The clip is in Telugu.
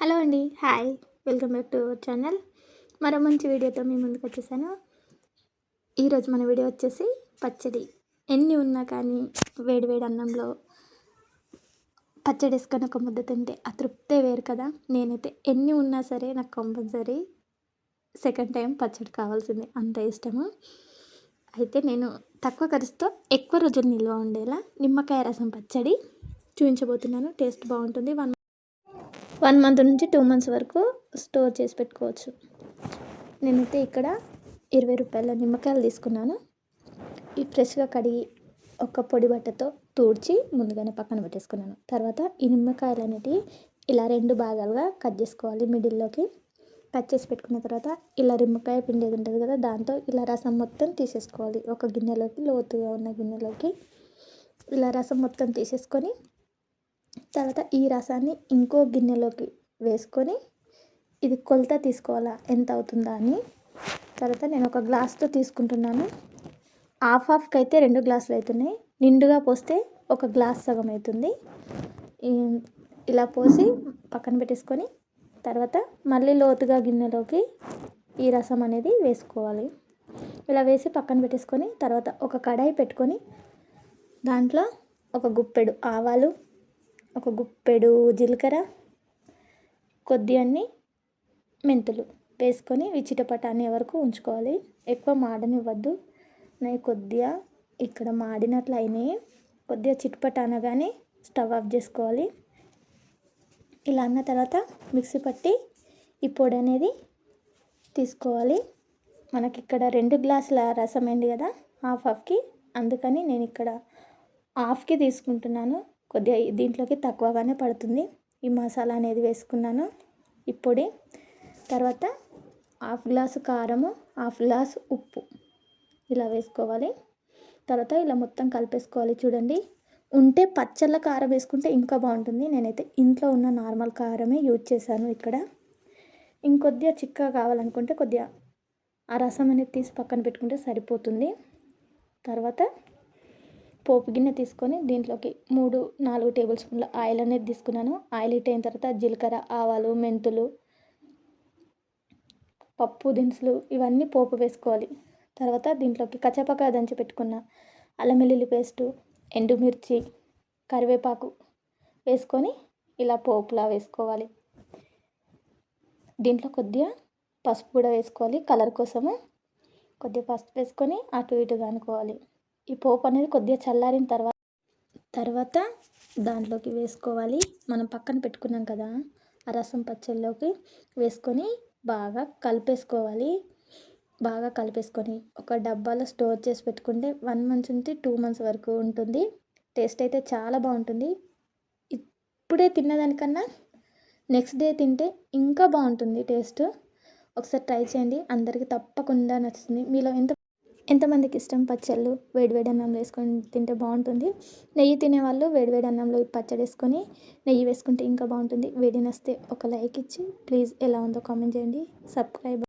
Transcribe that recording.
హలో అండి hi. Welcome back to our channel. మరో మంచి వీడియోతో మీ ముందుకు వచ్చేసాను. ఈరోజు మన వీడియో వచ్చేసి పచ్చడి. ఎన్ని ఉన్నా కానీ వేడి వేడి అన్నంలో పచ్చడి వేసుకొని ఒక ముద్ద తింటే ఆ తృప్తే వేరు కదా. నేనైతే ఎన్ని ఉన్నా సరే నాకు కంపల్సరీ సెకండ్ టైం పచ్చడి కావాల్సింది. అంత ఇష్టము. అయితే నేను తక్కువ ఖర్చుతో ఎక్కువ రోజులు నిల్వ ఉండేలా నిమ్మకాయ రసం పచ్చడి చూపించబోతున్నాను టేస్ట్ బాగుంటుంది. వన్ వన్ మంత్ నుంచి టూ మంత్స్ వరకు స్టోర్ చేసి పెట్టుకోవచ్చు. నేనైతే ఇక్కడ ఇరవై రూపాయల నిమ్మకాయలు తీసుకున్నాను. ఈ ఫ్రెష్గా కడిగి ఒక పొడి బట్టతో తూడ్చి ముందుగానే పక్కన పెట్టేసుకున్నాను. తర్వాత ఈ నిమ్మకాయలు అనేటివి ఇలా రెండు భాగాలుగా కట్ చేసుకోవాలి. మిడిల్లోకి కట్ చేసి పెట్టుకున్న తర్వాత ఇలా నిమ్మకాయ పిండేది ఉంటుంది కదా దాంతో ఇలా రసం మొత్తం తీసేసుకోవాలి. ఒక గిన్నెలోకి లోతుగా ఉన్న గిన్నెలోకి ఇలా రసం మొత్తం తీసేసుకొని తర్వాత ఈ రసాన్ని ఇంకో గిన్నెలోకి వేసుకొని ఇది కొలత తీసుకోవాలా ఎంత అవుతుందా అని. తర్వాత నేను ఒక గ్లాస్తో తీసుకుంటున్నాను. హాఫ్ హాఫ్కి అయితే రెండు గ్లాసులు అవుతున్నాయి. నిండుగా పోస్తే ఒక గ్లాస్ సగం అవుతుంది. ఇలా పోసి పక్కన పెట్టేసుకొని తర్వాత మళ్ళీ లోతుగా గిన్నెలోకి ఈ రసం అనేది వేసుకోవాలి. ఇలా వేసి పక్కన పెట్టేసుకొని తర్వాత ఒక కడాయి పెట్టుకొని దాంట్లో ఒక గుప్పెడు ఆవాలు ఒక గుప్పెడు జీలకర్ర కొద్ది అన్ని మెంతులు వేసుకొని విచిటపట అనే వరకు ఉంచుకోవాలి. ఎక్కువ మాడనివ్వద్దు. నై కొద్దిగా ఇక్కడ మాడినట్లు అయినాయి కొద్దిగా చిట్పట అనగానే స్టవ్ ఆఫ్ చేసుకోవాలి. ఇలా అన్న తర్వాత మిక్సీ పట్టి ఈ పొడి అనేది తీసుకోవాలి. మనకి ఇక్కడ రెండు గ్లాసుల రసం అయింది కదా హాఫ్ హాఫ్కి. అందుకని నేను ఇక్కడ హాఫ్కి తీసుకుంటున్నాను. కొద్దిగా దీంట్లోకి తక్కువగానే పడుతుంది. ఈ మసాలా అనేది వేసుకున్నాను. ఈ పొడి. తర్వాత హాఫ్ గ్లాసు కారము హాఫ్ గ్లాస్ ఉప్పు. ఇలా వేసుకోవాలి. తర్వాత ఇలా మొత్తం కలిపేసుకోవాలి చూడండి. ఉంటే పచ్చళ్ళ కారం వేసుకుంటే ఇంకా బాగుంటుంది. నేనైతే ఇంట్లో ఉన్న నార్మల్ కారమే యూజ్ చేశాను ఇక్కడ. ఇంకొద్దిగా చిక్కగా కావాలనుకుంటే కొద్దిగా ఆ రసం అనేది తీసి పక్కన పెట్టుకుంటే సరిపోతుంది. తర్వాత పోపు గిన్నె తీసుకొని దీంట్లోకి మూడు నాలుగు టేబుల్ స్పూన్ల ఆయిల్ అనేది తీసుకున్నాను. ఆయిల్ హీట్ అయిన తర్వాత జీలకర్ర ఆవాలు మెంతులు పప్పు దినుసులు ఇవన్నీ పోపు వేసుకోవాలి. తర్వాత దీంట్లోకి కచ్చపక్క దంచి పెట్టుకున్న అల్లం వెల్లుల్లి పేస్టు ఎండుమిర్చి కరివేపాకు వేసుకొని ఇలా పోపులా వేసుకోవాలి. దీంట్లో కొద్దిగా పసుపు కూడా వేసుకోవాలి. కలర్ కోసము కొద్దిగా పసుపు వేసుకొని అటు ఇటు కానుకోవాలి ఈ పోపు అనేది కొద్దిగా చల్లారిన తర్వాత తర్వాత దాంట్లోకి వేసుకోవాలి. మనం పక్కన పెట్టుకున్నాం కదా ఆ రసం పచ్చళ్ళలోకి వేసుకొని బాగా కలిపేసుకోవాలి. బాగా కలిపేసుకొని ఒక డబ్బాలో స్టోర్ చేసి పెట్టుకుంటే వన్ మంత్స్ నుంచి టూ మంత్స్ వరకు ఉంటుంది. టేస్ట్ అయితే చాలా బాగుంటుంది. ఇప్పుడే తిన్నదానికన్నా నెక్స్ట్ డే తింటే ఇంకా బాగుంటుంది టేస్ట్. ఒకసారి ట్రై చేయండి. అందరికీ తప్పకుండా నచ్చుతుంది. మీలో ఎంత ఎంతమందికి ఇష్టం పచ్చళ్ళు? వేడివేడి అన్నంలో వేసుకొని తింటే బాగుంటుంది. నెయ్యి తినేవాళ్ళు వేడివేడి అన్నంలో పచ్చడి వేసుకొని నెయ్యి వేసుకుంటే ఇంకా బాగుంటుంది. వేడి నస్తే ఒక లైక్ ఇచ్చి ప్లీజ్ ఎలా ఉందో కామెంట్ చేయండి. సబ్స్క్రైబ్